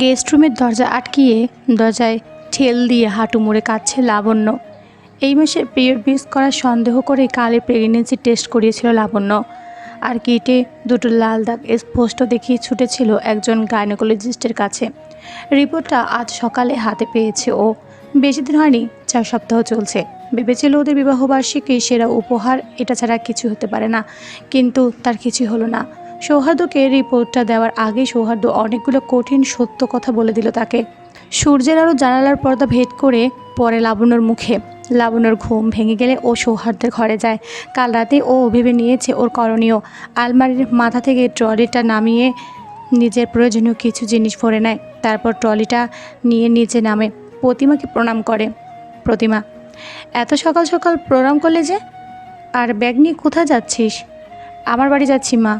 Guest রুমের দরজা আটকিয়ে দরজায় ঠেল দিয়ে হাঁটু মুড়ে কাঁদছে লাবণ্য। এই মাসে পিরিয়ড মিস করার সন্দেহ করে কালে প্রেগনেন্সি টেস্ট করিয়েছিল লাবণ্য। আর কিটে দুটো লাল দাগ স্পষ্ট দেখিয়ে ছুটেছিল একজন গাইনোকোলজিস্টের কাছে। রিপোর্টটা আজ সকালে হাতে পেয়েছে ও। বেশি দিন হয়নি, চার সপ্তাহ চলছে। ভেবেছিল ওদের বিবাহবার্ষিকী সেরা উপহার, এটা ছাড়া কিছু হতে পারে না। কিন্তু তার কিছু হলো না। সৌহার্দ্যকে রিপোর্টটা দেওয়ার আগে সৌহার্দ্য অনেকগুলো কঠিন সত্য কথা বলে দিল তাকে। সূর্যের আরও জানালার পর্দা ভেদ করে পরে লাবণ্যর মুখে। লাবণ্যর ঘুম ভেঙে গেলে ও সৌহার্দ্যের ঘরে যায়। কাল রাতে ও ভেবে নিয়েছে ওর করণীয়। আলমারির মাথা থেকে ট্রলিটা নামিয়ে নিজের প্রয়োজনীয় কিছু জিনিস ভরে নেয়। তারপর ট্রলিটা নিয়ে নিচে নামে। প্রতিমাকে প্রণাম করে। প্রতিমা, এত সকাল সকাল প্রণাম করলে যে? আর ব্যাগ নিয়ে কোথায় যাচ্ছিস? আমার বাড়ি যাচ্ছি, মা।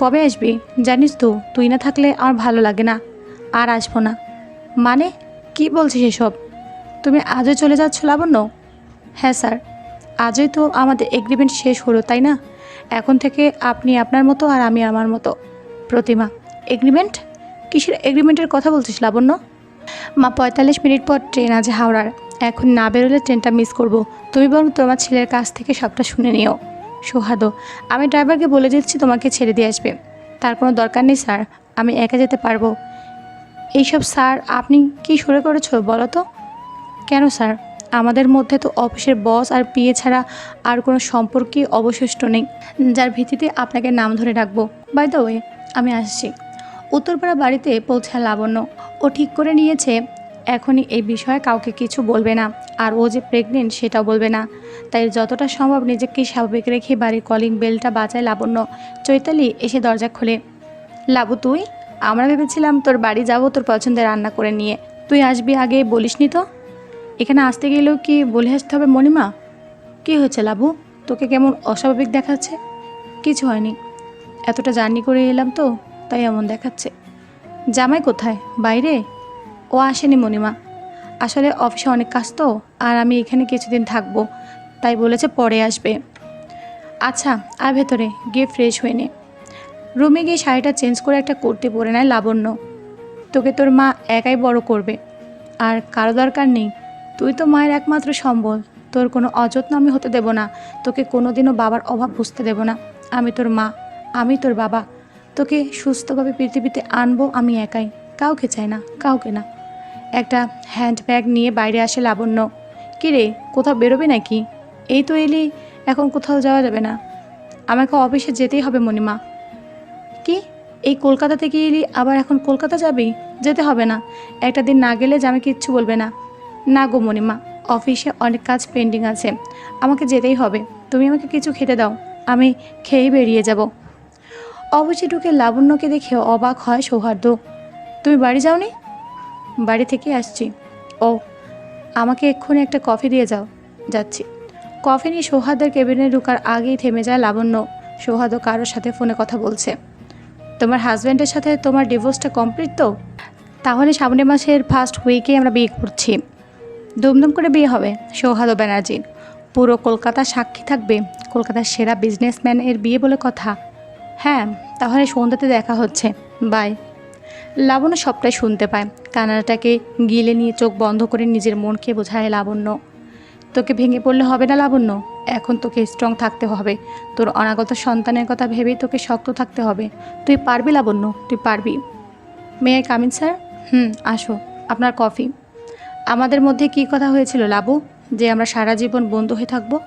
কবে আসবি? জানিস তো, তুই না থাকলে আমার ভালো লাগে না। আর আসব না। মানে কি বলছিস এসব? তুমি আজও চলে যাচ্ছ লাবণ্য? হ্যাঁ স্যার, আজই তো আমাদের এগ্রিমেন্ট শেষ হলো, তাই না? এখন থেকে আপনি আপনার মতো আর আমি আমার মতো। প্রতিমা এগ্রিমেন্ট কিসের এগ্রিমেন্টের কথা বলছিস লাবণ্য? মা, পঁয়তাল্লিশ মিনিট পর ট্রেন আছে হাওড়ার। এখন না বেরোলে ট্রেনটা মিস করব। তুমি বরং তোমার ছেলের কাছ থেকে সবটা শুনে নিও। সোহাদ, আমি ড্রাইভারকে বলে দিচ্ছি তোমাকে ছেড়ে দিয়ে আসবে। তার কোনো দরকার নেই, স্যার। আমি একা যেতে পারব। এইসব, স্যার, আপনি কি শুরু করেছ বলো তো? কেন, স্যার? আমাদের মধ্যে তো অফিসের বস আর পিএ ছাড়া আর কোনো সম্পর্কই অবশিষ্ট নেই। যার ভিত্তিতে আপনাকে নাম ধরে রাখব বাই দ্য ওয়ে আমি আসছি। উত্তরপাড়া বাড়িতে পৌঁছা লাবণ্য। ও ঠিক করে নিয়েছে এখনই এই বিষয়ে কাউকে কিছু বলবে না। আর ও যে প্রেগনেন্ট সেটাও বলবে না। তাই যতটা সম্ভব নিজেকে স্বাভাবিক রেখে বাড়ির কলিং বেলটা বাজায় লাবণ্য। চৈতালি এসে দরজা খোলে। লাবু, তুই? আমরা ভেবেছিলাম তোর বাড়ি যাব তোর পছন্দের রান্না করে নিয়ে। তুই আসবি আগে, বলিসনি তো? এখানে আসতে গেলেও কি বলে আসতে হবে মণিমা? কি হয়েছে লাবু? তোকে কেমন অস্বাভাবিক দেখাচ্ছে? কিছু হয়নি। এতটা জার্নি করে এলাম তো, তাই এমন দেখাচ্ছে। জামাই কোথায়? বাইরে? ও আসেনি মণিমা। আসলে অফিসে অনেক কাজ তো, আর আমি এখানে কিছুদিন থাকব, তাই বলেছে পরে আসবে। আচ্ছা আর ভেতরে, গিয়ে ফ্রেশ হয়ে নে। রুমে গিয়ে শাড়িটা চেঞ্জ করে একটা কুর্তি পরে নেয় লাবণ্য। তোকে তোর মা একাই বড় করবে। আর কারও দরকার নেই। তুই তো মায়ের একমাত্র সম্বল। তোর কোনো অযত্ন আমি হতে দেব না। তোকে কোনোদিনও বাবার অভাব বুঝতে দেব না। আমি তোর মা, আমি তোর বাবা। তোকে সুস্থভাবে পৃথিবীতে আনব আমি একাই। কাউকে চাই না, কাউকে না। একটা হ্যান্ড ব্যাগ নিয়ে বাইরে আসে লাবণ্য। কিরে কোথাও বেরোবে নাকি? এই তো এলি, এখন কোথাও যাওয়া যাবে না। আমাকে অফিসে যেতেই হবে মণিমা। কি? এই কলকাতা থেকে এলি, আবার এখন কলকাতা যাবি? যেতে হবে না। একটা দিন না গেলে জামে কিচ্ছু বলবে না। না গো মণিমা, অফিসে অনেক কাজ পেন্ডিং আছে। আমাকে যেতেই হবে। তুমি আমাকে কিছু খেতে দাও। আমি খেয়েই বেরিয়ে যাব। অবশ্যই ঢুকে লাবণ্যকে দেখে অবাক হয় সৌহার্দ্য। তুমি বাড়ি যাওনি? বাড়ি থেকে আসছি। ও, আমাকে এক্ষুনি একটা কফি দিয়ে যাও। যাচ্ছি। কফি নিয়ে সৌহার্দের কেবিনে ঢোকার আগেই থেমে যায় লাবণ্য। সৌহার্দ্য কারোর সাথে ফোনে কথা বলছে। তোমার হাজব্যান্ডের সাথে তোমার ডিভোর্সটা কমপ্লিট তো? তাহলে সামনের মাসের ফার্স্ট উইকে আমরা বিয়ে করছি। দুমদুম করে বিয়ে হবে সৌহার্দ্য ব্যানার্জি। পুরো কলকাতা সাক্ষী থাকবে, কলকাতার সেরা বিজনেসম্যান এর বিয়ে বলে কথা। হ্যাঁ তাহলে সন্ধ্যাতে দেখা হচ্ছে। বাই লাবণ্য সবটাই শুনতে পায়। কানাডাটাকে গিলে নিয়ে চোখ বন্ধ করে নিজের মনকে বোঝায় লাবণ্য। তোকে ভেঙে পড়লে হবে না লাবণ্য। এখন তোকে স্ট্রং থাকতে হবে। তোর অনাগত সন্তানের কথা ভেবেই তোকে শক্ত থাকতে হবে। তুই পারবি লাবণ্য, তুই পারবি। মেয়ে কামিন স্যার হুম, আসো। আপনার কফি আমাদের মধ্যে কি কথা হয়েছিল, লাবু? যে আমরা সারা জীবন বন্ধু হয়ে থাকব?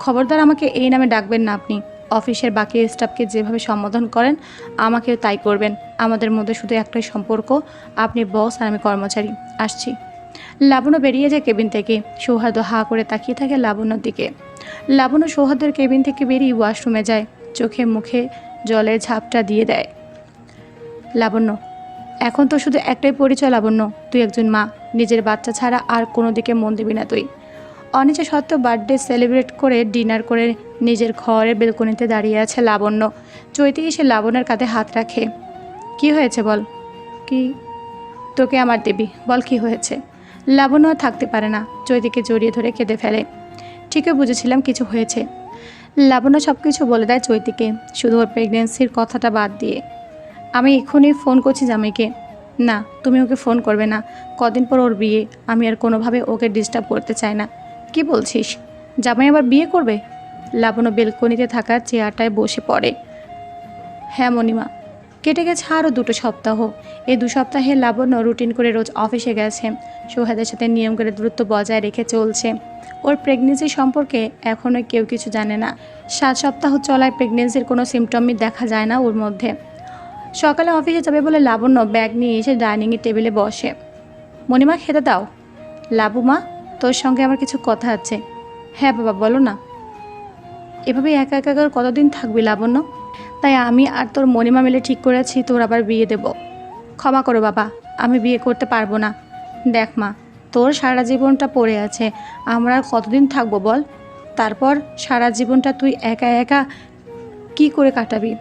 খবরদার আমাকে এই নামে ডাকবেন না আপনি। অফিসের বাকি স্টাফকে যেভাবে সম্বোধন করেন, আমাকেও তাই করবেন। আমাদের মধ্যে শুধু একটাই সম্পর্ক, আপনি বস আর আমি কর্মচারী। আসছি। লাবণ্য বেরিয়ে যায় কেবিন থেকে। সৌহার্দ্য হা করে তাকিয়ে থাকে লাবণ্যর দিকে। লাবণ্য সৌহার্দ্যের কেবিন থেকে বেরিয়ে ওয়াশরুমে যায়। চোখে মুখে জলের ঝাপটা দিয়ে দেয়। লাবণ্য, এখন তো শুধু একটাই পরিচয় লাবণ্য, তুই একজন মা। নিজের বাচ্চা ছাড়া আর কোনো দিকে মন দিবি না তুই। অনিচা সত্ত্বেও বার্থডে সেলিব্রেট করে ডিনার করে নিজের ঘরের বেলকনিতে দাঁড়িয়ে আছে লাবণ্য। চৈতি এসে লাবণ্যের কাঁধে হাত রাখে। কি হয়েছে বল? কি? তোকে আমার দেবী। বল কি হয়েছে? লাবণ্য আর থাকতে পারে না। চৈতিকে জড়িয়ে ধরে কেঁদে ফেলে। ঠিকই বুঝেছিলাম কিছু হয়েছে। লাবণ্য সব কিছু বলে দেয় চৈতিকে। শুধু ওর প্রেগনেন্সির কথাটা বাদ দিয়ে। আমি এক্ষুনি ফোন করছি জামাইকে। না, তুমি ওকে ফোন করবে না। কদিন পর ওর বিয়ে। আমি আর কোনোভাবে ওকে ডিস্টার্ব করতে চাই না। কি বলছিস? জামাই আবার বিয়ে করবে? লাবণ্য বেলকনিতে থাকা চেয়ারটায় বসে পড়ে। হ্যাঁ মণিমা, কেটে গেছে আরও দুটো সপ্তাহ। এই দু সপ্তাহে লাবণ্য রুটিন করে রোজ অফিসে গেছে। সোহাদের সাথে নিয়ম করে দূরত্ব বজায় রেখে চলছে। ওর প্রেগনেন্সি সম্পর্কে এখনও কেউ কিছু জানে না। সাত সপ্তাহ চলায় প্রেগনেন্সির কোনো সিমটমই দেখা যায় না ওর মধ্যে। সকালে অফিসে যাবে বলে লাবণ্য ব্যাগ নিয়ে এসে ডাইনিংয়ের টেবিলে বসে। মণিমা, খেতে দাও। লাবুমা তোর সঙ্গে আমার কিছু কথা আছে। হ্যাঁ বাবা, বলো না। এভাবে একা একা করে কতদিন থাকবি লাবণ্য? তাই আমি আর তোর মণিমা মিলে ঠিক করেছি, তোর আবার বিয়ে দেব। ক্ষমা করো বাবা, আমি বিয়ে করতে পারব না। দেখ মা, তোর সারা জীবনটা পড়ে আছে, আমরা আর কতদিন থাকব বল? তারপর সারা জীবনটা তুই একা একা কি করে কাটাবি?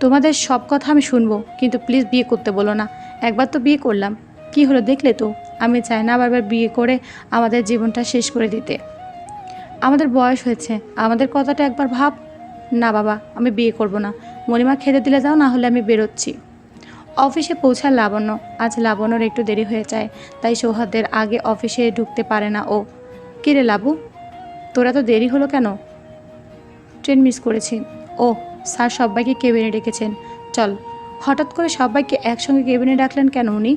তোমাদের সব কথা আমি শুনব, কিন্তু প্লিজ বিয়ে করতে বলো না। একবার তো বিয়ে করলাম, কি হলো দেখলে তো? আমি চাই না বারবার বিয়ে করে আমাদের জীবনটা শেষ করে দিতে। আমাদের বয়স হয়েছে। আমাদের কথাটা একবার ভাব। না বাবা, আমি বিয়ে করব না। মণিমা খেতে দিলে যাও, না হলে আমি বেরোচ্ছি। অফিসে পৌঁছার লাবণ্য। আজ লাবণ্যর একটু দেরি হয়ে যায়, তাই সৌহার্দের আগে অফিসে ঢুকতে পারে না ও। কিরে লাবু? তোরা তো দেরি হলো কেন? ট্রেন মিস করেছি। ও, স্যার সবাইকে কেবিনে ডেকেছেন। চল, হঠাৎ করে সবাইকে একসঙ্গে কেবিনে ডাকলেন কেন উনি?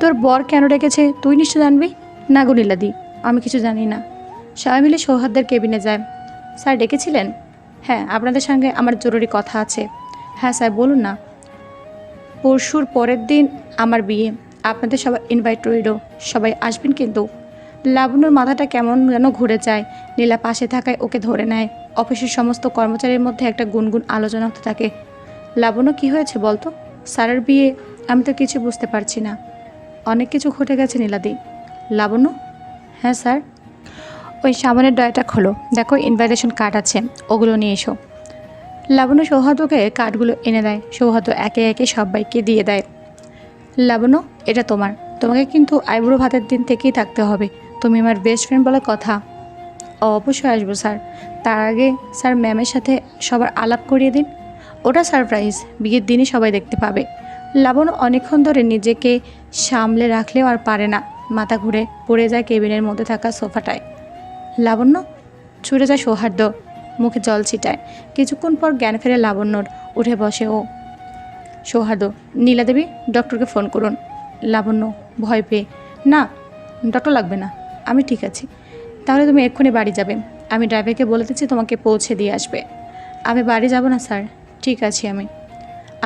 তোর বর কেন ডেকেছে? তুই নিশ্চয় জানবি? না গো আমি কিছু জানি না। সবাই মিলে সৌহার্দের কেবিনে যায়। স্যার ডেকেছিলেন? হ্যাঁ আপনাদের সঙ্গে আমার জরুরি কথা আছে। হ্যাঁ স্যার, বলুন না। পরশুর পরের দিন আমার বিয়ে। আপনাদের সবাই ইনভাইট রইল। সবাই আসবেন কিন্তু। লাবণ্যর মাথাটা কেমন যেন ঘুরে যায়। নীলা পাশে থাকায় ওকে ধরে নেয়। অফিসের সমস্ত কর্মচারীর মধ্যে একটা গুনগুন আলোচনা হতে থাকে। লাবণ্য, কি হয়েছে বলতো? স্যারের বিয়ে, আমি তো কিছু বুঝতে পারছি না। অনেক কিছু ঘটে গেছে নীলাদি। লাবণ্য? হ্যাঁ স্যার। ওই সামনের ডয়টা খোলো। দেখো ইনভাইটেশন কার্ড আছে, ওগুলো নিয়ে এসো। লাবণ্য সৌহার্দ্যকে কার্ডগুলো এনে দেয়। সৌহার্দ্য একে একে সবাইকে দিয়ে দেয়। লাবণ্য, এটা তোমার। তোমাকে কিন্তু আইবুড়ো ভাতের দিন থেকেই থাকতে হবে। তুমি আমার বেস্ট ফ্রেন্ড বলে কথা। অবশ্যই আসব, স্যার। তার আগে স্যার ম্যামের সাথে সবার আলাপ করিয়ে দিন। ওটা সারপ্রাইজ বিয়ের দিনই সবাই দেখতে পাবে। লাবণ্য অনেকক্ষণ ধরে নিজেকে সামলে রাখলেও আর পারে না। মাথা ঘুরে পড়ে যায় কেবিনের মধ্যে থাকা সোফাটায় লাবণ্য? ছুটে যায় সৌহার্দ্য, মুখে জল ছিটায়। কিছুক্ষণ পর জ্ঞান ফেরে লাবণ্যর উঠে বসে ও। সৌহার্দ্য নীলাদেবী ডক্টরকে ফোন করুন। লাবণ্য ভয় পেয়ে, না, ডক্টর লাগবে না, আমি ঠিক আছি। তাহলে তুমি এক্ষুনি বাড়ি যাবে। আমি ড্রাইভারকে বলে দিচ্ছি তোমাকে পৌঁছে দিয়ে আসবে। আমি বাড়ি যাব না, স্যার। ঠিক আছি আমি।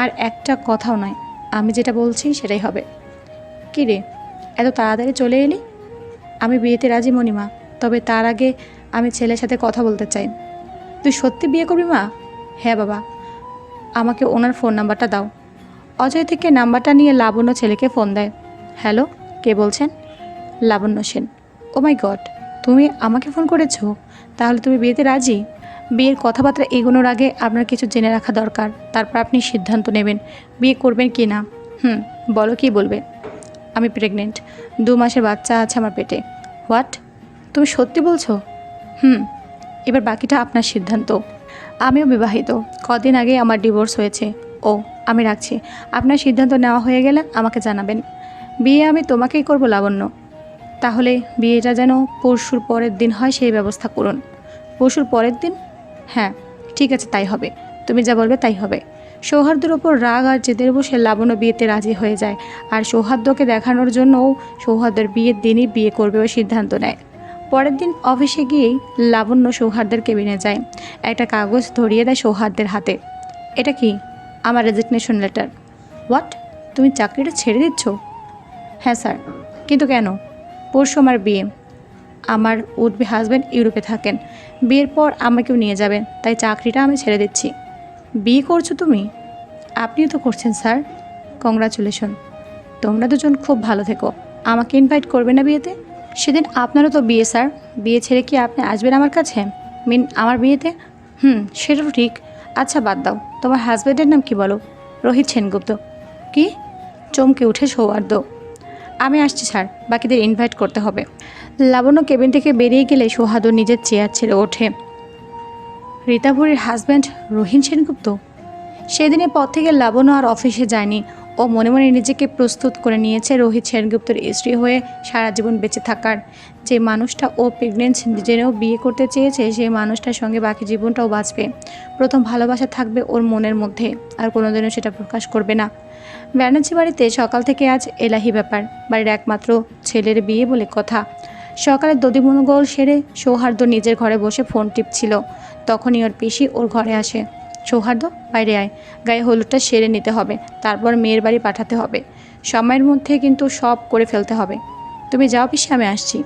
আর একটা কথাও নয়, আমি যেটা বলছি সেটাই হবে। কী রে, এত তাড়াতাড়ি চলে এলি? আমি বিয়েতে রাজি মণিমা তবে তার আগে আমি ছেলের সাথে কথা বলতে চাই। তুই সত্যি বিয়ে করবি মা? হ্যাঁ বাবা। আমাকে ওনার ফোন নাম্বারটা দাও। অজয় থেকে নাম্বারটা নিয়ে লাবণ্য ছেলেকে ফোন দেয়। হ্যালো, কে বলছেন? Labanya Sen. Oh my god, তুমি আমাকে ফোন করেছ? তাহলে তুমি বিয়েতে রাজি? বিয়ের কথাবার্তা এগোনোর আগে আপনার কিছু জেনে রাখা দরকার। তারপর আপনি সিদ্ধান্ত নেবেন বিয়ে করবেন কি না। হুম, বলো কি বলবে? আমি প্রেগনেন্ট। দু মাসের বাচ্চা আছে আমার পেটে। হোয়াট? তুমি সত্যি বলছো? হুম, এবার বাকিটা আপনার সিদ্ধান্ত। আমিও বিবাহিত। কদিন আগে আমার ডিভোর্স হয়েছে। ও, আমি রাখছি। আপনার সিদ্ধান্ত নেওয়া হয়ে গেলে আমাকে জানাবেন। বিয়ে আমি তোমাকেই করব, লাবণ্য। তাহলে বিয়েটা যেন পরশুর পরের দিন হয়, সেই ব্যবস্থা করুন। পরশুর পরের দিন? হ্যাঁ ঠিক আছে, তাই হবে। তুমি যা বলবে তাই হবে। সৌহার্দ্যের ওপর রাগ আর জেদের বসে লাবণ্য বিয়েতে রাজি হয়ে যায়। আর সৌহার্দ্যকে দেখানোর জন্যও সৌহার্দ্যের বিয়ের দিনই বিয়ে করবে ও সিদ্ধান্ত নেয়। পরের দিন অফিসে গিয়েই লাবণ্য সৌহার্দ্যের কেবিনে যায়। একটা কাগজ ধরিয়ে দেয় সৌহার্দের হাতে। এটা কি? আমার রেজিগনেশন লেটার হোয়াট তুমি চাকরিটা ছেড়ে দিচ্ছ? হ্যাঁ স্যার। কিন্তু কেন? পরশু আমার বিয়ে। আমার উঠবে হাজব্যান্ড ইউরোপে থাকেন। বিয়ের পর আমাকেও নিয়ে যাবেন তাই চাকরিটা আমি ছেড়ে দিচ্ছি। বিয়ে করছ তুমি? আপনিও তো করছেন, স্যার। কংগ্রাচুলেশন তোমরা দুজন খুব ভালো থেকো। আমাকে ইনভাইট করবে না বিয়েতে? সেদিন আপনারও তো বিয়ে, স্যার। বিয়ে ছেড়ে কি আপনি আসবেন আমার কাছে? মিন, আমার বিয়েতে? হুম, সেটাও ঠিক। আচ্ছা বাদ দাও। তোমার হাজব্যান্ডের নাম কি বলো? রোহিত সেনগুপ্ত। কি? চমকে উঠে সৌহার্দ্য। আমি আসছি, স্যার। বাকিদের ইনভাইট করতে হবে। লাবণ্য কেবিন থেকে বেরিয়ে গেলে সৌহার্দ্য নিজের চেয়ার ছেড়ে ওঠে। রীতাভুরির হাজব্যান্ড রহিন সেনগুপ্ত? সেদিনের পর থেকে লাবণ্য আর অফিসে যায়নি। ও মনে মনে নিজেকে প্রস্তুত করে নিয়েছে রোহিত সেনগুপ্তর স্ত্রী হয়ে সারা জীবন বেঁচে থাকার। যে মানুষটা ও প্রেগনেন্সি জেনেও বিয়ে করতে চেয়েছে, সেই মানুষটার সঙ্গে বাকি জীবনটাও বাঁচবে। প্রথম ভালোবাসা থাকবে ওর মনের মধ্যে, আর কোনোদিনও সেটা প্রকাশ করবে না। ব্যানার্জি বাড়িতে সকাল থেকে আজ এলাহি ব্যাপার, বাড়ির একমাত্র ছেলের বিয়ে বলে কথা। সকালে দদিমনোগল সেরে সৌহার্দ্য নিজের ঘরে বসে ফোন টিপছিল। তখনই ওর পিসি ওর ঘরে আসে। সৌহার্দ্য, বাইরে আয়। গায়ে হলুদটা সেরে নিতে হবে, তারপর মেয়ের বাড়ি পাঠাতে হবে। সময়ের মধ্যে কিন্তু সব করে ফেলতে হবে। তুমি যাও পিসি, আমি আসছি।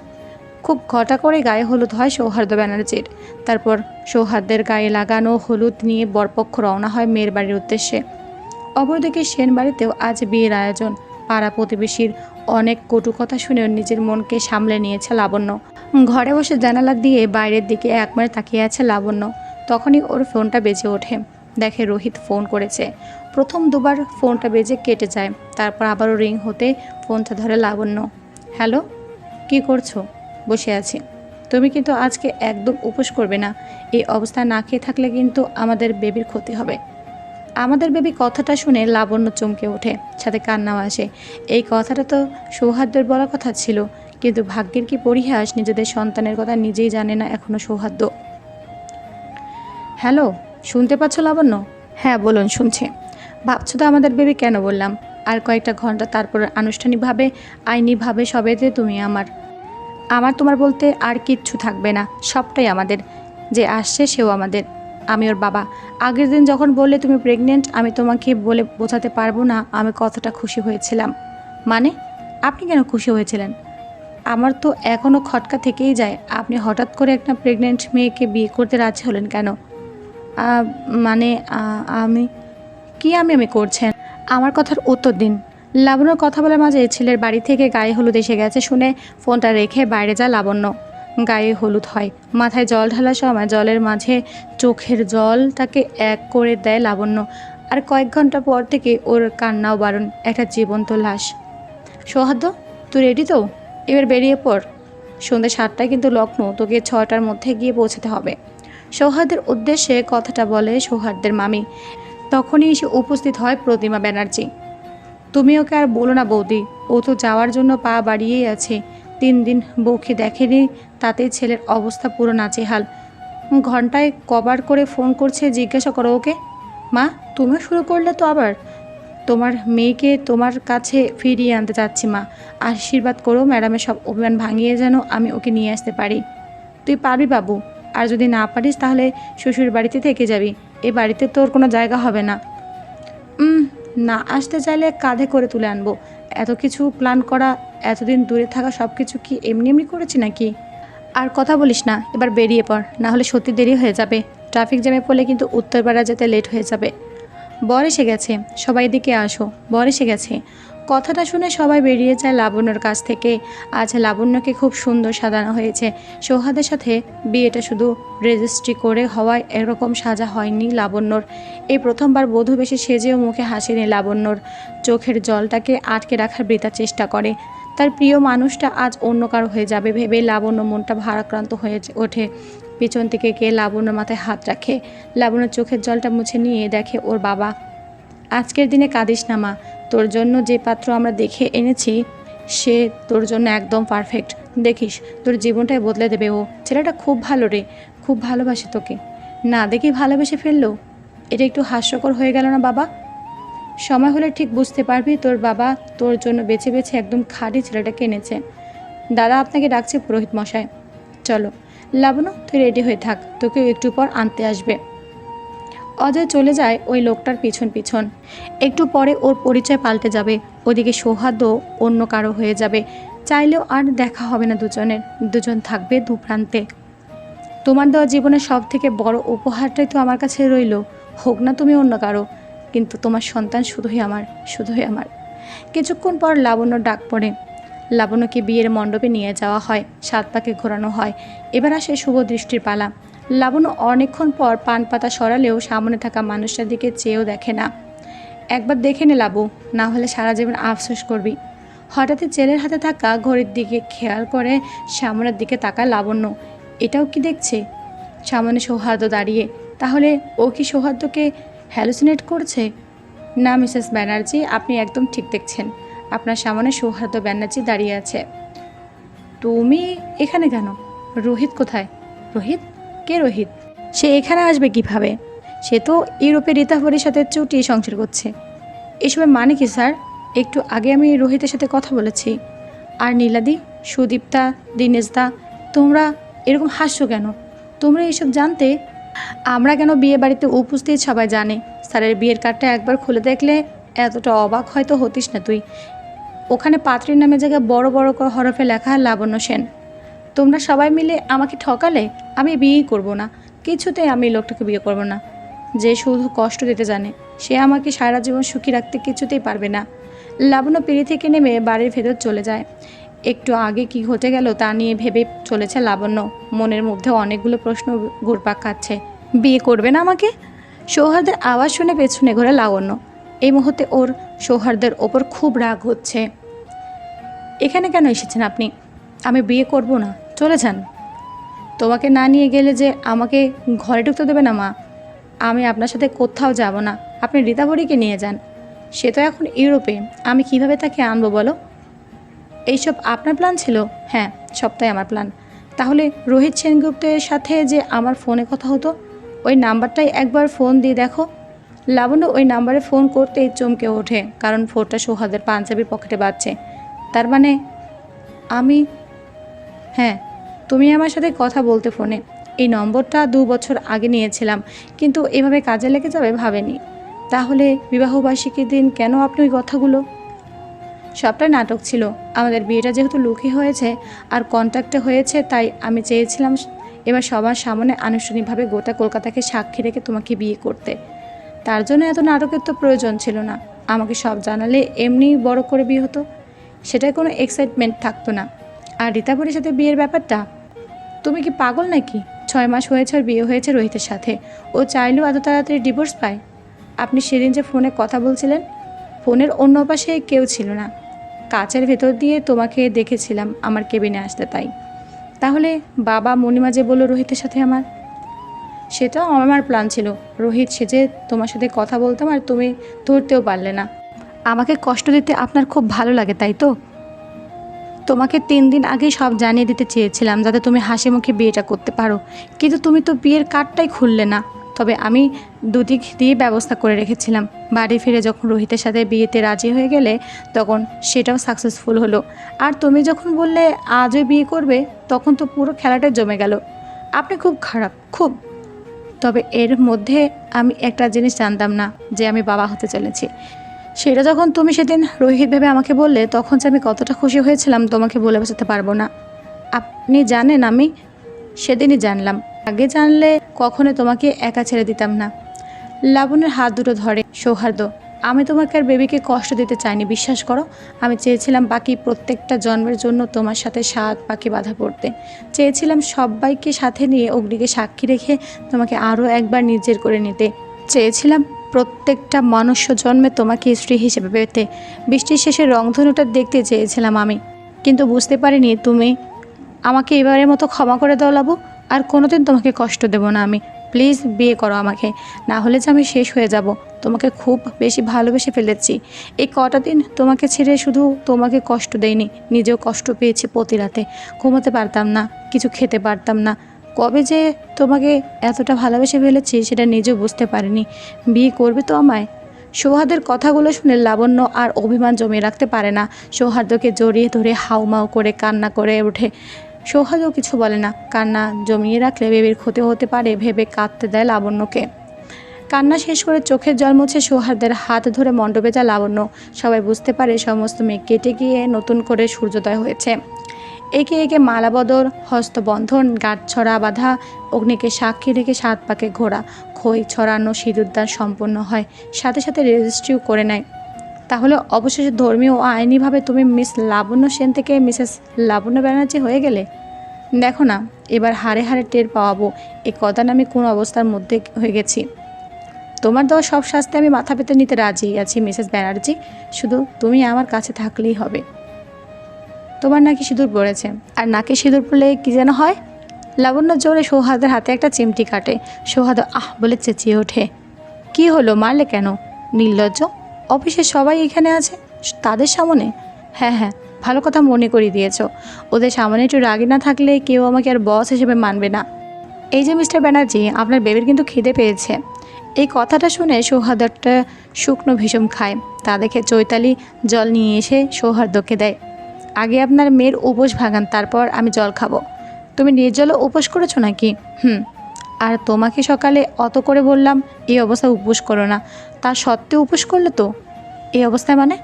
খুব ঘটা করে গায়ে হলুদ হয় সৌহার্দ্য ব্যানার্জির। তারপর সৌহার্দ্যের গায়ে লাগানো হলুদ নিয়ে বরপক্ষ রওনা হয় মেয়ের বাড়ির উদ্দেশ্যে। অপরদিকে সেন বাড়িতেও আজ বিয়ের আয়োজন। পাড়া প্রতিবেশীর অনেক কটু কথা শুনেও নিজের মনকে সামলে নিয়েছে লাবণ্য। ঘরে বসে জানালা দিয়ে বাইরের দিকে একমারে তাকিয়ে আছে লাবণ্য। তখনই ওর ফোনটা বেজে ওঠে। দেখে রোহিত ফোন করেছে। প্রথম দুবার ফোনটা বেজে কেটে যায়, তারপর আবারও রিং হতে ফোনটা ধরে লাবণ্য। হ্যালো, কি করছ? বসে আছি। তুমি কিন্তু আজকে একদম উপোস করবে না। এই অবস্থা না খেয়ে থাকলে কিন্তু আমাদের বেবির ক্ষতি হবে। আমাদের বেবি কথাটা শুনে লাবণ্য চমকে ওঠে, সাথে কান্নাও আসে। এই কথাটা তো সৌহার্দ্যের বলা কথা ছিল, কিন্তু ভাগ্যের কি পরিহাস, নিজেদের সন্তানের কথা নিজেই জানে না এখনও সৌহার্দ্য। হ্যালো, শুনতে পাচ্ছ লাবণ্য? হ্যাঁ বলুন, শুনছে। ভাবছ তো আমাদের বেবি কেন বললাম? আর কয়েকটা ঘণ্টা তারপর আনুষ্ঠানিকভাবে, আইনিভাবে সবেতে তুমি আমার। আমার তোমার বলতে আর কিচ্ছু থাকবে না, সবটাই আমাদের। যে আসছে সেও আমাদের। আমি ওর বাবা। আগের দিন যখন বললে তুমি প্রেগনেন্ট আমি তোমাকে বলে বোঝাতে পারব না, আমি কতটা খুশি হয়েছিলাম। মানে আপনি কেন খুশি হয়েছিলেন? আমার তো এখনও খটকা থেকেই যায়। আপনি হঠাৎ করে একটা প্রেগনেন্ট মেয়েকে বিয়ে করতে রাজি হলেন কেন? মানে আমি, কি আমি আমি করছেন? আমার কথার উত্তর দিন। লাবণ্যর কথা বলার মাঝে ছেলের বাড়ি থেকে গায়ে হলুদ এসে গেছে শুনে ফোনটা রেখে বাইরে যায় লাবণ্য। গায়ে হলুদ হয়। মাথায় জল ঢালার সময় জলের মাঝে চোখের জলটাকে এক করে দেয় লাবণ্য। আর কয়েক ঘণ্টা পর থেকে ওর কান্নাও বারণ। একটা জীবন্ত লাশ। সৌহার্দ্য, তুই রেডি তো? এবার বেরিয়ে পড়। সন্ধ্যে সাতটায় কিন্তু লগ্ন। তোকে ছটার মধ্যে গিয়ে পৌঁছাতে হবে। সৌহার্দ্যের উদ্দেশ্যে কথাটা বলে সৌহার্দ্যের মামি। তখনই এসে উপস্থিত হয় প্রতিমা ব্যানার্জি। তুমি ওকে আর বলো না বৌদি, ও তো যাওয়ার জন্য পা বাড়িয়েই আছে। তিন দিন বউকে দেখেনি তাতে ছেলের অবস্থা পুরো নাচেহাল ঘন্টায় কবার করে ফোন করছে, জিজ্ঞাসা করো ওকে। মা তুমি শুরু করলে তো আবার। তোমার মেয়েকে তোমার কাছে ফিরিয়ে আনতে চাচ্ছি মা। আশীর্বাদ করো, ম্যাডামের সব অভিমান ভাঙিয়ে যেন আমি ওকে নিয়ে আসতে পারি। তুই পারবি বাবু আর যদি না পারিস তাহলে শ্বশুর বাড়িতে থেকে যাবি। এ বাড়িতে তোর কোনো জায়গা হবে না। না আসতে চাইলে কাঁধে করে তুলে আনব। এত কিছু প্ল্যান করা, এতদিন দূরে থাকা সব কিছু কি এমনি এমনি করেছি নাকি? আর কথা বলিস না, এবার বেরিয়ে পড় না হলে সত্যি দেরি হয়ে যাবে। ট্রাফিক জ্যামে পড়লে কিন্তু উত্তরপাড়া যেতে লেট হয়ে যাবে। বর এসে গেছে, সবাই দিকে আসো। বর এসে গেছে। কথাটা শুনে সবাই বেরিয়ে যায় লাবণ্যর কাছ থেকে। আজ লাবণ্যকে খুব সুন্দর সাজানো হয়েছে। সৌহাদের সাথে বিয়েটা শুধু রেজিস্ট্রি করে হওয়ায় এরকম সাজা হয়নি লাবণ্যর। এই প্রথমবার বধূ বেশি সেজেও মুখে হাসি নেই লাবণ্যর। চোখের জলটাকে আটকে রাখার বৃথা চেষ্টা করে। তার প্রিয় মানুষটা আজ অন্য কারও হয়ে যাবে ভেবে লাবণ্য মনটা ভারাক্রান্ত হয়ে ওঠে। পেছন থেকে কে লাবণ্যর মাথায় হাত রাখে। লাবণ্যর চোখের জলটা মুছে নিয়ে দেখে ওর বাবা, আজকের দিনে কাঁদিস না মা। তোর জন্য যে পাত্র আমরা দেখে এনেছি, সে তোর জন্য একদম পারফেক্ট দেখিস, তোর জীবনটাই বদলে দেবে ও। ছেলেটা খুব ভালো রে, খুব ভালোবাসে তোকে। না দেখি ভালোবেসে ফেলল? এটা একটু হাস্যকর হয়ে গেল না বাবা? সময় হলে ঠিক বুঝতে পারবি তোর বাবা তোর জন্য বেছে বেছে একদম খাঁটি ছেলেটাকে এনেছে। দাদা আপনাকে ডাকছে পুরোহিত মশাই। চলো, লাবণ্য, তুই রেডি হয়ে থাক, তোকেও একটু পর আনতে আসবে। অজয় চলে যায় ওই লোকটার পিছন পিছন। একটু পরে ওর পরিচয় পাল্টে যাবে। ওদিকে সৌহার্দ্য অন্য কারও হয়ে যাবে। চাইলেও আর দেখা হবে না দুজনের। দুজন থাকবে দু প্রান্তে। তোমার দেওয়া জীবনের সব থেকে বড় উপহারটাই তো আমার কাছে রইল। হোক না তুমি অন্য কারও। কিন্তু তোমার সন্তান শুধুই আমার শুধুই আমার। কিছুক্ষণ পর লাবণ্য ডাক পড়ে। লাবণ্যকে বিয়ের মণ্ডপে নিয়ে যাওয়া হয়, সাত পাকে ঘোরানো হয়। এবার আসে শুভ দৃষ্টির পালা। লাবণ্য অনেকক্ষণ পর পান পাতা সরালেও সামনে থাকা মানুষটার দিকে চেয়েও দেখে না। একবার দেখে নে লাবু, না হলে সারা জীবন আফসোস করবি। হঠাৎই চেলের হাতে থাকা ঘড়ির দিকে খেয়াল করে সামনের দিকে তাকায় লাবণ্য। এটাও কি দেখছে? সামনে সৌহার্দ্য দাঁড়িয়ে। তাহলে ও কি সৌহার্দ্যকে হ্যালুসিনেট করছে? না, মিসেস ব্যানার্জি, আপনি একদম ঠিক দেখছেন। আপনার সামনে সৌহার্দ্য ব্যানার্জি দাঁড়িয়ে আছে। তুমি এখানে কেন? রোহিত কোথায়? রোহিত? কে রোহিত? সে এখানে আসবে কীভাবে? সে তো ইউরোপে রীতাভরির সাথে চুটিয়ে সংসার করছে। এসবের মানে কি, স্যার? একটু আগে আমি রোহিতের সাথে কথা বলেছি। আর নীলাদি, সুদীপ্তা, দীনেশদা, তোমরা এরকম হাসছো কেন? তোমরা এসব জানতে আমরা কেন বিয়ে বাড়িতে উপস্থিত সবাই জানে। স্যারের বিয়ের কার্ডটা একবার খুলে দেখলে এতটা অবাক হয়তো হতিস না তুই। ওখানে পাত্রীর নামে জায়গায় বড় বড় হরফে লেখা লাবণ্য সেন। তোমরা সবাই মিলে আমাকে ঠকালে আমি বিয়েই করব না। কিছুতেই আমি লোকটাকে বিয়ে করব না। যে শুধু কষ্ট দিতে জানে, সে আমাকে সারা জীবন সুখী রাখতে কিছুতেই পারবে না। লাবণ্য পিড়ি থেকে নেমে বাড়ির ভেতর চলে যায়। একটু আগে কি ঘটে গেল তা নিয়ে ভেবে চলেছে লাবণ্য। মনের মধ্যে অনেকগুলো প্রশ্ন ঘুরপাক খাচ্ছে। বিয়ে করবে না আমাকে? সৌহার্দের আওয়াজ শুনে পেছনে ঘোরে লাবণ্য। এই মুহূর্তে ওর সৌহার্দের ওপর খুব রাগ হচ্ছে। এখানে কেন এসেছেন আপনি? আমি বিয়ে করব না। চলে যান তোমাকে না নিয়ে গেলে যে আমাকে ঘরে ঢুকতে দেবে না মা। আমি আপনার সাথে কোথাও যাব না। আপনি রীতাবরীকে নিয়ে যান। সে তো এখন ইউরোপে। আমি কীভাবে তাকে আনব বলো? এইসব আপনার প্ল্যান ছিল? হ্যাঁ সবটাই আমার প্ল্যান। তাহলে রোহিত সেনগুপ্তের সাথে যে আমার ফোনে কথা হতো, ওই নাম্বারটাই একবার ফোন দিয়ে দেখো। লাবণ্য ওই নাম্বারে ফোন করতেই চমকে ওঠে, কারণ ফোনটা সৌহাদের পাঞ্জাবির পকেটে বাজছে। তার মানে আমি হ্যাঁ তুমি আমার সাথে কথা বলতে ফোনে। এই নম্বরটা দু বছর আগে নিয়েছিলাম, কিন্তু এভাবে কাজে লেগে যাবে ভাবেনি। তাহলে বিবাহবার্ষিকীর দিন কেন আপনি ওই কথাগুলো? সবটাই নাটক ছিল। আমাদের বিয়েটা যেহেতু লুকি হয়েছে আর কন্ট্যাক্টে হয়েছে, তাই আমি চেয়েছিলাম এবার সবার সামনে আনুষ্ঠানিকভাবে গোটা কলকাতাকে সাক্ষী রেখে তোমাকে বিয়ে করতে। তার জন্য এত নাটকের তো প্রয়োজন ছিল না। আমাকে সব জানালে এমনিই বড় করে বিয়ে হতো। সেটায় কোনো এক্সাইটমেন্ট থাকতো না। আর রীতাপরির সাথে বিয়ের ব্যাপারটা তুমি কি পাগল নাকি? ছয় মাস হয়েছে আর বিয়ে হয়েছে রোহিতের সাথে। ও চাইলেও এত তাড়াতাড়ি ডিভোর্স পায়। আপনি সেদিন যে ফোনে কথা বলছিলেন, ফোনের অন্য পাশে কেউ ছিল না। কাচের ভেতর দিয়ে তোমাকে দেখেছিলাম আমার কেবিনে আসতে তাই। তাহলে বাবা মণিমা যে বলল রোহিতের সাথে আমার? সেটাও আমার প্ল্যান ছিল। রোহিত সে যে তোমার সাথে কথা বলতাম আর তুমি ধরতেও পারলে না। আমাকে কষ্ট দিতে আপনার খুব ভালো লাগে, তাই তো? তোমাকে তিন দিন আগেই সব জানিয়ে দিতে চেয়েছিলাম যাতে তুমি হাসি মুখে বিয়েটা করতে পারো। কিন্তু তুমি তো বিয়ের কার্ডটাই খুললে না। তবে আমি দুদিক দিয়ে ব্যবস্থা করে রেখেছিলাম। বাড়ি ফিরে যখন রোহিতের সাথে বিয়েতে রাজি হয়ে গেলে তখন সেটাও সাকসেসফুল হলো। আর তুমি যখন বললে আজই বিয়ে করবে, তখন তো পুরো খেলাটা জমে গেল। আপনি খুব খারাপ, খুব। তবে এর মধ্যে আমি একটা জিনিস জানতাম না যে আমি বাবা হতে চলেছি। সেটা যখন তুমি সেদিন রোহিত ভেবে আমাকে বললে, তখন যে আমি কতটা খুশি হয়েছিলাম, তোমাকে বলে বোঝাতে পারব না। আপনি জানেন আমি সেদিনই জানলাম। আগে জানলে কখনো তোমাকে একা ছেড়ে দিতাম না। লাবণের হাত দুটো ধরে, সৌহার্দ্য, আমি তোমাকে আর বেবিকে কষ্ট দিতে চাইনি, বিশ্বাস করো। আমি চেয়েছিলাম বাকি প্রত্যেকটা জন্মের জন্য তোমার সাথে সাত পাখি বাধা পড়তে। চেয়েছিলাম সবাইকে সাথে নিয়ে অগ্নিকে সাক্ষী রেখে তোমাকে আরও একবার নিজের করে নিতে। চেয়েছিলাম প্রত্যেকটা মনুষ্য জন্মে তোমাকে স্ত্রী হিসেবে পেতে। বৃষ্টির শেষে রংধনুটা দেখতে চেয়েছিলাম আমি। কিন্তু বুঝতে পারিনি তুমি আমাকে এবারের মতো ক্ষমা করে দাও লাবু, আর কোনোদিন তোমাকে কষ্ট দেব না আমি। প্লিজ বিয়ে করো আমাকে, না হলে যে আমি শেষ হয়ে যাব। তোমাকে খুব বেশি ভালোবেসে ফেলেছি। এই কটা দিন তোমাকে ছেড়ে শুধু তোমাকে কষ্ট দেয়নি নিজেও কষ্ট পেয়েছি প্রতি রাতে। ঘুমোতে পারতাম না, কিছু খেতে পারতাম না। কবে যে তোমাকে এতটা ভালোবেসে ফেলেছি সেটা নিজেও বুঝতে পারিনি। বিয়ে করবে তো আমায়? সৌহার্দের কথাগুলো শুনে লাবণ্য আর অভিমান জমিয়ে রাখতে পারে না। সৌহার্দ্যকে জড়িয়ে ধরে হাউমাউ করে কান্না করে ওঠে। সৌহার্দ্য কিছু বলে না। কান্না জমিয়ে রাখলে বেবির ক্ষতি হতে পারে ভেবে কাঁদতে দেয় লাবণ্যকে। কান্না শেষ করে চোখের জল মুছে সৌহার্দের হাত ধরে মণ্ডপে যায় লাবণ্য। সবাই বুঝতে পারে সমস্ত মেঘ কেটে গিয়ে নতুন করে সূর্যোদয় হয়েছে। একে একে মালাবদর, হস্তবন্ধন গাঁট ছড়া বাঁধা, অগ্নিকে সাক্ষী রেখে সাত পাকে ঘোরা খই ছড়ানো সিঁদুরদান সম্পন্ন হয়, সাথে সাথে রেজিস্ট্রিও করে নেয়। তাহলে অবশেষে ধর্মীয় ও আইনিভাবে তুমি মিস লাবণ্য সেন থেকে মিসেস লাবণ্য ব্যানার্জি হয়ে গেলে? দেখো না, এবার হারে হারে টের পাওয়াবো, এ কথা আমি কোন অবস্থার মধ্যে হয়ে গেছি। তোমার দেওয়া সব শাস্তি আমি মাথা পেতে নিতে রাজি আছি, মিসেস ব্যানার্জি। শুধু তুমি আমার কাছে থাকলেই হবে। তোমার নাকি সিঁদুর পড়েছে। আর নাকে সিঁদুর পড়লে কি যেন হয়? লাবণ্য জোরে সৌহাদের হাতে একটা চিমটি কাটে। সৌহাদ আহ বলে চেঁচিয়ে ওঠে। কি হলো? মারলে কেন? নির্লজ্জ। অফিসে সবাই এখানে আছে? তাদের সামনে? হ্যাঁ হ্যাঁ ভালো কথা মনে করিয়ে দিয়েছ। ওদের সামনে একটু রাগি না থাকলে কেউ আমাকে আর বস হিসেবে মানবে না। এই যে মিস্টার ব্যানার্জি, আপনার বেবির কিন্তু খিদে পেয়েছে। এই কথাটা শুনে সৌহার্দ্য একটা শুকনো ভীষণ খায়। তা দেখে চৈতালি জল নিয়ে এসে সৌহার্দ্যকে দেয়। আগে আপনার মেয়ের উপোস ভাগান তারপর আমি জল খাব। তুমি নির্জলও উপোস করেছ নাকি? হুম। আর তোমাকে সকালে অত করে বললাম, এই অবস্থায় উপোস করো না। তা সত্ত্বেও উপোস করলে তো? এই অবস্থায় মানে?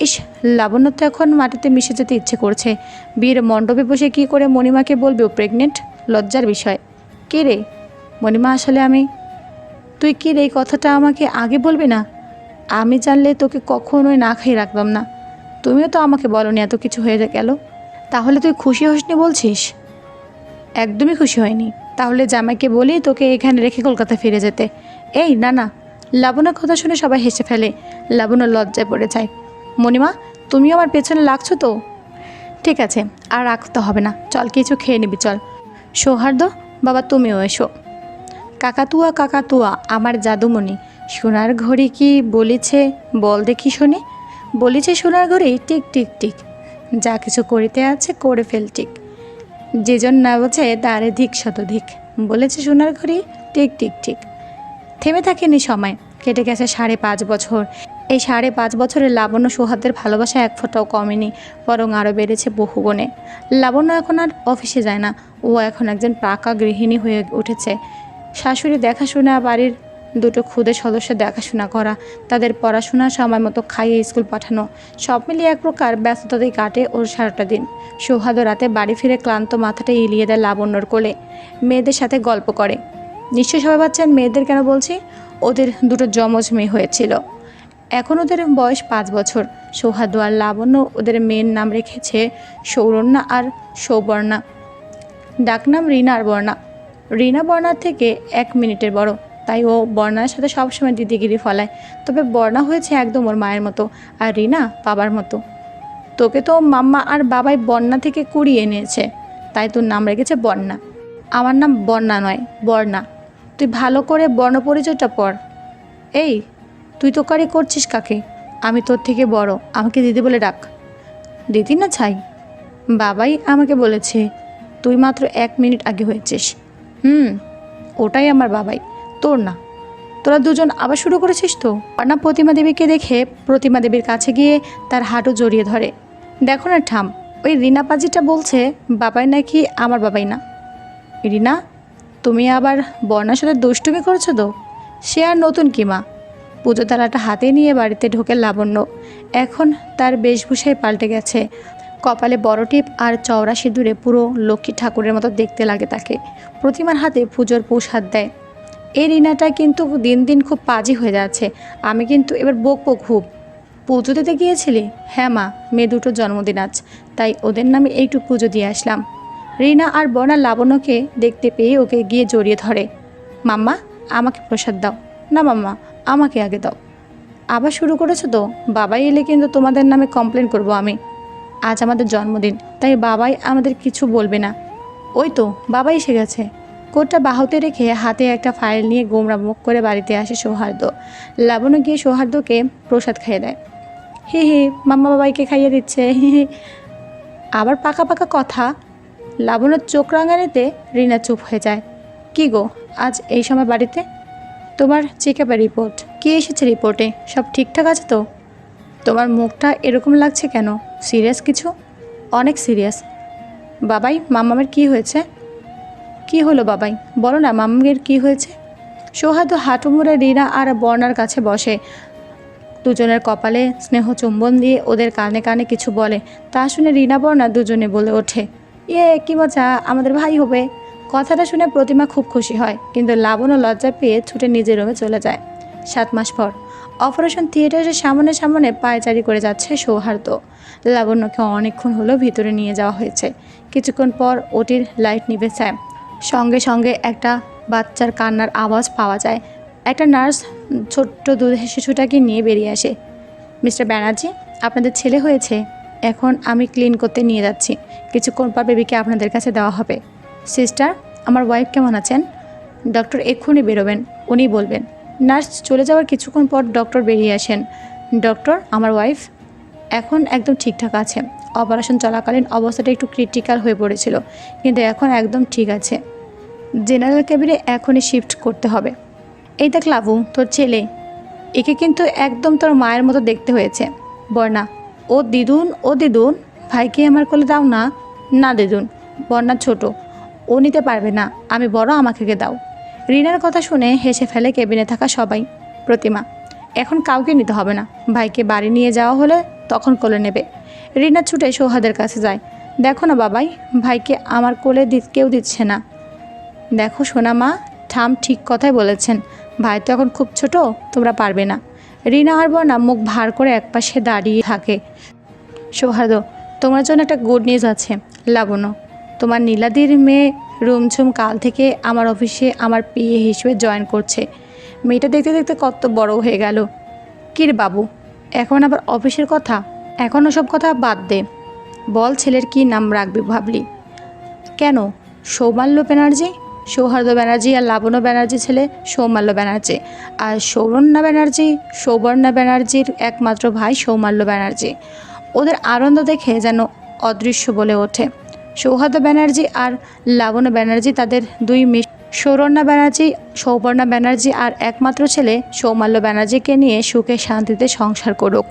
ইস, লাবণ্য তো এখন মাটিতে মিশে যেতে ইচ্ছে করছে। বিয়ের মণ্ডপে বসে কি করে মণিমাকে বলবে ও প্রেগনেন্ট লজ্জার বিষয়। কে রে? মণিমা আসলে আমি? তুই কি রে এই কথাটা আমাকে আগে বলবি না? আমি জানলে তোকে কখনোই না খাই রাখতাম না। তুমিও তো আমাকে বলনি এত কিছু হয়ে গেল। তাহলে তুই খুশি হসনি বলছিস? একদমই খুশি হয়নি। তাহলে জামাইকে বলি তোকে এখানে রেখে কলকাতা ফিরে যেতে। এই, না না। লাবণার কথা শুনে সবাই হেসে ফেলে। লাবণ্য লজ্জায় পড়ে যায়। মণিমা, তুমিও আমার পেছনে লাগছো তো? ঠিক আছে, আর রাখতে হবে না। চল, কিছু খেয়ে নিবি, চল। সৌহার্দ্য, বাবা, তুমিও এসো। কাকাতুয়া কাকাতুয়া, আমার জাদুমণি। সোনার ঘড়ি কি বলেছে? বল দেখি শুনি। বলেছে সোনার ঘড়ি টিক টিক টিক। যা কিছু করিতে আছে করে ফেল, টিক। যেজন না বোঝে তারে ধিক শতধিক। বলেছে সোনার ঘড়ি টিক টিক টিক। থেমে থাকেনি সময়। কেটে গেছে সাড়ে পাঁচ বছর। এই সাড়ে পাঁচ বছরে লাবণ্য সৌহার্দ্যের ভালোবাসা এক ফোঁটাও কমেনি, বরং আরও বেড়েছে বহুগুণে। লাবণ্য এখন আর অফিসে যায় না। ও এখন একজন পাকা গৃহিণী হয়ে উঠেছে। শাশুড়ি দেখাশোনা বাড়ির দুটো ক্ষুদে সদস্য দেখাশোনা করা, তাদের পড়াশোনা সময় মতো খাইয়ে স্কুল পাঠানো, সব মিলিয়ে এক প্রকার ব্যস্ততাতেই কাটে ওর সারাটা দিন। সৌহাদ রাতে বাড়ি ফিরে ক্লান্ত মাথাটা ইলিয়ে দেয় লাবণ্যর কোলে। মেয়েদের সাথে গল্প করে। নিশ্চয়ই সবাই পাচ্ছেন মেয়েদের কেন বলছি? ওদের দুটো যমজ মেয়ে হয়েছিল। এখন ওদের বয়স পাঁচ বছর। সৌহাদ আর লাবণ্য ওদের মেয়ের নাম রেখেছে সৌরণ্যা আর সৌবর্ণা। ডাকনাম রিনা আর বর্ণা। রিনা বর্ণার থেকে এক মিনিটের বড়। তাই ও বর্ণার সাথে সবসময় দিদিগিরি ফলায়। তবে বর্ণা হয়েছে একদম ওর মায়ের মতো আর রিনা বাবার মতো। তোকে তো মাম্মা আর বাবাই বন্যা থেকে কুড়িয়ে এনেছে, তাই তোর নাম রেখেছে বন্যা আমার নাম বন্যা নয়, বর্ণা। তুই ভালো করে বর্ণ পরিচয়টা পড়। এই, তুই তো কারি করছিস কাকে? আমি তোর থেকে বড়, আমাকে দিদি বলে ডাক। দিদি না ছাই? বাবাই আমাকে বলেছে, তুই মাত্র এক মিনিট আগে হয়েছিস। হুম, ওটাই আমার বাবাই। তোর না। তোরা দুজন আবার শুরু করেছিস তো? অর্ণা প্রতিমা দেবীকে দেখে প্রতিমা দেবীর কাছে গিয়ে তার হাঁটু জড়িয়ে ধরে। দেখো না, ঠাম, ওই রিনা পাজিটা বলছে, বাবাই নাকি আমার বাবাই না। রিনা, তুমি আবার বর্ণার সাথে দুষ্টুমি করছ তো? সে আর নতুন কি মা? পুজো তালাটা হাতে নিয়ে বাড়িতে ঢোকে লাবণ্য। এখন তার বেশভূষায় পাল্টে গেছে। কপালে বড় টিপ আর চওড়া সিঁদুরে পুরো লক্ষ্মী ঠাকুরের মতো দেখতে লাগে তাকে। প্রতিমার হাতে পুজোর প্রসাদ দেয়। এই রিনাটা কিন্তু দিন দিন খুব পাজি হয়ে যাচ্ছে। আমি কিন্তু এবার বকবো খুব। পুজো দিতে গিয়েছিলি? হ্যাঁ মা মেয়ে দুটো জন্মদিন আজ। তাই ওদের নামে একটু পুজো দিয়ে আসলাম। রিনা আর বনা লাবণ্যকে দেখতে পেয়ে ওকে গিয়ে জড়িয়ে ধরে। মাম্মা, আমাকে প্রসাদ দাও। না মাম্মা, আমাকে আগে দাও। আবার শুরু করেছ তো? বাবাই এলে কিন্তু তোমাদের নামে কমপ্লেন করব আমি। আজ আমাদের জন্মদিন, তাই বাবাই আমাদের কিছু বলবে না। ওই তো, বাবাই এসে গেছে। কোটটা বাহুতে রেখে হাতে একটা ফাইল নিয়ে গোমরা মুখ করে বাড়িতে আসে সৌহার্দ্য। লাবণ্য গিয়ে সৌহার্দ্যকে প্রসাদ খাইয়ে দেয়। হে হে, মাম্মা বাবাইকে খাইয়ে দিচ্ছে। হে, হি। আবার পাকা পাকা কথা। লাবণ্যর চোখ রাঙানিতে রিনা চুপ হয়ে যায়। কি গো, আজ এই সময় বাড়িতে? তোমার চেক আপের রিপোর্ট। কী এসেছে রিপোর্টে? সব ঠিকঠাক আছে তো? তোমার মুখটা এরকম লাগছে কেন? সিরিয়াস কিছু? অনেক সিরিয়াস। বাবাই, মাম্মামের কি হয়েছে? কি হলো বাবাই? বলো না মাম্মামের কি হয়েছে? সৌহার্দ্য হাঁটু মুড়ে রিনা আর বর্ণার কাছে বসে। দুজনের কপালে স্নেহ চুম্বন দিয়ে ওদের কানে কানে কিছু বলে। তা শুনে রিনা, বর্ণা দুজনে বলে ওঠে ইয়ে কি মজা, আমাদের ভাই হবে। কথাটা শুনে প্রতিমা খুব খুশি হয়, কিন্তু লাবণ্য লজ্জা পেয়ে ছুটে নিজের রুমে চলে যায়। সাত মাস পর অপারেশন থিয়েটারের সামনে সামনে পায়চারি করে যাচ্ছে সৌহার্দ্য। লাবণ্যকে অনেকক্ষণ হলো ভিতরে নিয়ে যাওয়া হয়েছে। কিছুক্ষণ পর ওটির লাইট নিবে যায় সঙ্গে সঙ্গে একটা বাচ্চার কান্নার আওয়াজ পাওয়া যায়। একটা নার্স ছোট্ট দুধের শিশুটাকে নিয়ে বেরিয়ে আসে। মিস্টার ব্যানার্জি, আপনাদের ছেলে হয়েছে। এখন আমি ক্লিন করতে নিয়ে যাচ্ছি। কিছুক্ষণ পর বেবিকে আপনাদের কাছে দেওয়া হবে। সিস্টার, আমার ওয়াইফ কেমন আছেন? ডক্টর, এক্ষুনি বেরোবেন। উনি বলবেন। নার্স চলে যাওয়ার কিছুক্ষণ পর ডক্টর বেরিয়ে আসেন। ডক্টর, আমার ওয়াইফ এখন একদম ঠিকঠাক আছে। অপারেশন চলাকালীন অবস্থাটা একটু ক্রিটিক্যাল হয়ে পড়েছিল। কিন্তু এখন একদম ঠিক আছে। জেনারেল ক্যাবিনে এখনই শিফট করতে হবে। এই দেখ লাবু, তোর ছেলে, একে কিন্তু একদম তোর মায়ের মতো দেখতে হয়েছে। বর্ণা, ও দিদুন ও দিদুন, ভাইকে আমার কোলে দাও না। না দিদুন, বর্ণা ছোট, ও নিতে পারবে না। আমি বড় আমাকে দাও। রিনার কথা শুনে হেসে ফেলে কেবিনে থাকা সবাই। প্রতিমা, এখন কাউকে নিতে হবে না। ভাইকে বাড়ি নিয়ে যাওয়া হলে তখন কোলে নেবে। রিনা ছুটে সৌহাদের কাছে যায়। দেখো না বাবাই, ভাইকে আমার কোলে কেউ দিচ্ছে না। দেখো সোনা মা, ঠাম ঠিক কথাই বলেছেন, ভাই তো এখন খুব ছোট, তোমরা পারবে না। রিনা আর বর্ণা মুখ ভার করে একপাশে দাঁড়িয়ে থাকে। সৌহার্দ তোমার জন্য একটা গুড নিউজ আছে, লাবণ্য। তোমার নীলাদির মেয়ে রুমঝুম কাল থেকে আমার অফিসে আমার পিএ হিসেবে জয়েন করছে। মেয়েটা দেখতে দেখতে কত বড় হয়ে গেল। কী রে বাবু এখন আবার অফিসের কথা? এখন সব কথা বাদ দে। বল ছেলের কি নাম রাখবি ভাবলি। কেন? সৌমাল্য ব্যানার্জি? সৌহার্দ্য ব্যানার্জি আর লাবণ্য ব্যানার্জি ছেলে সৌমাল্য ব্যানার্জি। আর সৌরণ্যা ব্যানার্জি, সৌবর্ণা ব্যানার্জির একমাত্র ভাই সৌমাল্য ব্যানার্জি। ওদের আনন্দ দেখে যেন অদৃশ্য বলে ওঠে। সৌহার্দ্য ব্যানার্জি আর লাবণ্য ব্যানার্জি তাদের দুই মেয়ে সৌরণ্যা ব্যানার্জি সৌবর্ণা ব্যানার্জি আর একমাত্র ছেলে সৌমাল্য ব্যানার্জিকে নিয়ে সুখে শান্তিতে সংসার করুক।